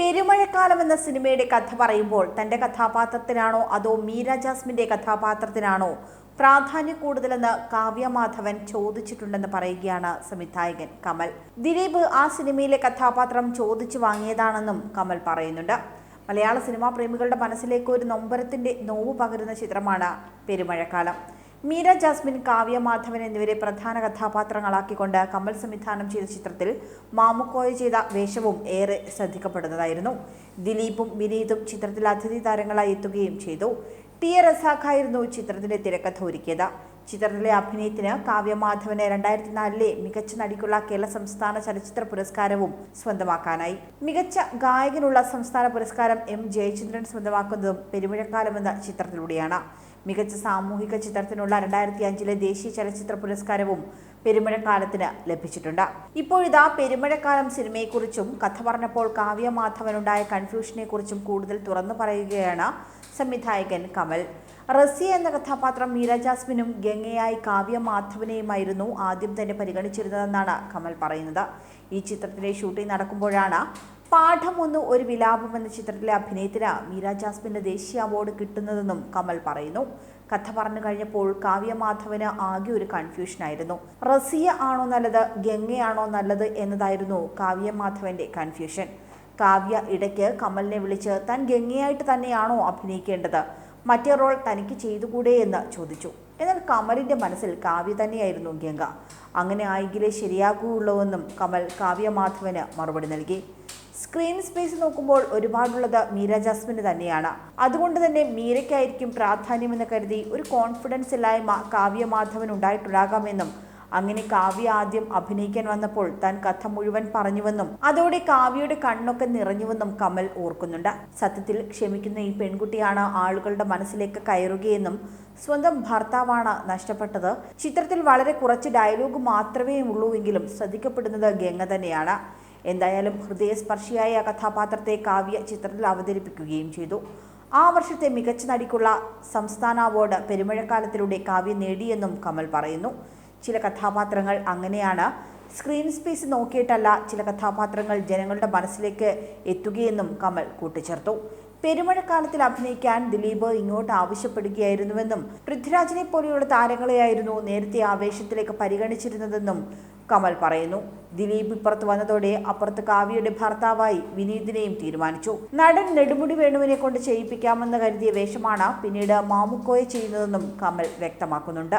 പെരുമഴക്കാലം എന്ന സിനിമയുടെ കഥ പറയുമ്പോൾ തന്റെ കഥാപാത്രത്തിനാണോ അതോ മീര ജാസ്മിന്റെ കഥാപാത്രത്തിനാണോ പ്രാധാന്യം കൂടുതലെന്ന് കാവ്യ മാധവൻ ചോദിച്ചിട്ടുണ്ടെന്ന് പറയുകയാണ് സംവിധായകൻ കമൽ. ദിലീപ് ആ സിനിമയിലെ കഥാപാത്രം ചോദിച്ചു വാങ്ങിയതാണെന്നും കമൽ പറയുന്നുണ്ട്. മലയാള സിനിമാ പ്രേമികളുടെ മനസ്സിലേക്ക് ഒരു നൊമ്പരത്തിന്റെ നോവ് പകരുന്ന ചിത്രമാണ് പെരുമഴക്കാലം. മീര ജാസ്മിൻ കാവ്യ മാധവൻ എന്നിവരെ പ്രധാന കഥാപാത്രങ്ങളാക്കിക്കൊണ്ട് കമൽ സംവിധാനം ചെയ്ത ചിത്രത്തിൽ മാമുക്കോയ ചെയ്ത വേഷവും ഏറെ ശ്രദ്ധിക്കപ്പെടുന്നതായിരുന്നു. ദിലീപും വിനീതും ചിത്രത്തിൽ അതിഥി താരങ്ങളായി എത്തുകയും ചെയ്തു. ടി എ റസാഖായിരുന്നു ചിത്രത്തിന്റെ തിരക്കഥ ഒരുക്കിയത്. ചിത്രത്തിലെ അഭിനയത്തിന് കാവ്യ മാധവന് രണ്ടായിരത്തി നാലിലെ മികച്ച നടിക്കുള്ള കേരള സംസ്ഥാന ചലച്ചിത്ര പുരസ്കാരവും സ്വന്തമാക്കാനായി. മികച്ച ഗായകനുള്ള സംസ്ഥാന പുരസ്കാരം എം ജയചന്ദ്രൻ സ്വന്തമാക്കുന്നതും പെരുമഴക്കാലം എന്ന ചിത്രത്തിലൂടെയാണ്. മികച്ച സാമൂഹിക ചിത്രത്തിനുള്ള രണ്ടായിരത്തി അഞ്ചിലെ ദേശീയ ചലച്ചിത്ര പുരസ്കാരവും പെരുമഴക്കാലത്തിന് ലഭിച്ചിട്ടുണ്ട്. ഇപ്പോഴിതാ പെരുമഴക്കാലം സിനിമയെക്കുറിച്ചും കഥ പറഞ്ഞപ്പോൾ കാവ്യ മാധവനുണ്ടായ കൺഫ്യൂഷനെ കുറിച്ചും കൂടുതൽ തുറന്നു പറയുകയാണ് സംവിധായകൻ കമൽ. റസിയ എന്ന കഥാപാത്രം മീര ജാസ്മിനും ഗംഗയായി കാവ്യ മാധവനെയുമായിരുന്നു ആദ്യം തന്നെ പരിഗണിച്ചിരുന്നതെന്നാണ് കമൽ പറയുന്നത്. ഈ ചിത്രത്തിലെ ഷൂട്ടിംഗ് നടക്കുമ്പോഴാണ് പാഠം ഒന്ന് ഒരു വിലാപം എന്ന ചിത്രത്തിലെ അഭിനയത്തിന് മീര ജാസ്മിന് ദേശീയ അവാർഡ് കിട്ടുന്നതെന്നും കമൽ പറയുന്നു. കഥ പറഞ്ഞു കഴിഞ്ഞപ്പോൾ കാവ്യ മാധവന് ആകെ ഒരു കൺഫ്യൂഷനായിരുന്നു റസിയ ആണോ നല്ലത് ഗംഗയാണോ നല്ലത് എന്നതായിരുന്നു കാവ്യ മാധവന്റെ കൺഫ്യൂഷൻ കാവ്യ ഇടയ്ക്ക് കമലിനെ വിളിച്ച് താൻ ഗംഗയായിട്ട് തന്നെയാണോ അഭിനയിക്കേണ്ടത്? മറ്റേ റോൾ തനിക്ക് ചെയ്തുകൂടെ എന്ന് ചോദിച്ചു. എന്നാൽ കമലിന്റെ മനസ്സിൽ കാവ്യ തന്നെയായിരുന്നു ഗംഗ. അങ്ങനെ ആയെങ്കിലേ ശരിയാകുകയുള്ളൂവെന്നും കമൽ കാവ്യ മാധവന് മറുപടി നൽകി. സ്ക്രീൻ സ്പേസ് നോക്കുമ്പോൾ ഒരുപാടുള്ളത് മീര ജാസ്മിന് തന്നെയാണ്. അതുകൊണ്ട് തന്നെ മീരയ്ക്കായിരിക്കും പ്രാധാന്യമെന്ന് കരുതി ഒരു കോൺഫിഡൻസ് ഇല്ലായ്മ കാവ്യ മാധവൻ ഉണ്ടായിട്ടുണ്ടാകാമെന്നും അങ്ങനെ കാവ്യ ആദ്യം അഭിനയിക്കാൻ വന്നപ്പോൾ താൻ കഥ മുഴുവൻ പറഞ്ഞുവെന്നും അതോടെ കാവ്യയുടെ കണ്ണൊക്കെ നിറഞ്ഞുവെന്നും കമൽ ഓർക്കുന്നുണ്ട്. സത്യത്തിൽ ക്ഷമിക്കുന്ന ഈ പെൺകുട്ടിയാണ് ആളുകളുടെ മനസ്സിലേക്ക് കയറുകയെന്നും സ്വന്തം ഭർത്താവാണ് നഷ്ടപ്പെട്ടത്. ചിത്രത്തിൽ വളരെ കുറച്ച് ഡയലോഗ് മാത്രമേ ഉള്ളൂവെങ്കിലും ശ്രദ്ധിക്കപ്പെടുന്നത് ഗംഗ തന്നെയാണ്. എന്തായാലും ഹൃദയസ്പർശിയായ കഥാപാത്രത്തെ കാവ്യ ചിത്രത്തിൽ അവതരിപ്പിക്കുകയും ചെയ്തു. ആ വർഷത്തെ മികച്ച നടിക്കുള്ള സംസ്ഥാന അവാർഡ് പെരുമഴക്കാലത്തിലൂടെ കാവ്യ നേടിയെന്നും കമൽ പറയുന്നു. ചില കഥാപാത്രങ്ങൾ അങ്ങനെയാണ്. സ്ക്രീൻ സ്പേസ് നോക്കിയിട്ടല്ല ചില കഥാപാത്രങ്ങൾ ജനങ്ങളുടെ മനസ്സിലേക്ക് എത്തുകയെന്നും കമൽ കൂട്ടിച്ചേർത്തു. പെരുമഴക്കാലത്തിൽ അഭിനയിക്കാൻ ദിലീപ് ഇങ്ങോട്ട് ആവശ്യപ്പെടുകയായിരുന്നുവെന്നും പൃഥ്വിരാജിനെ പോലെയുള്ള താരങ്ങളെയായിരുന്നു നേരത്തെ ആവേശത്തിലേക്ക് പരിഗണിച്ചിരുന്നതെന്നും കമൽ പറയുന്നു. ദിലീപ് ഇപ്പുറത്ത് വന്നതോടെ അപ്പുറത്ത് കാവ്യയുടെ ഭർത്താവായി വിനീതിനെയും തീരുമാനിച്ചു. നടൻ നെടുമുടി വേണുവിനെ കൊണ്ട് ചെയ്യിപ്പിക്കാമെന്ന് കരുതിയ വേഷമാണ് പിന്നീട് മാമുക്കോയെ ചെയ്യുന്നതെന്നും കമൽ വ്യക്തമാക്കുന്നുണ്ട്.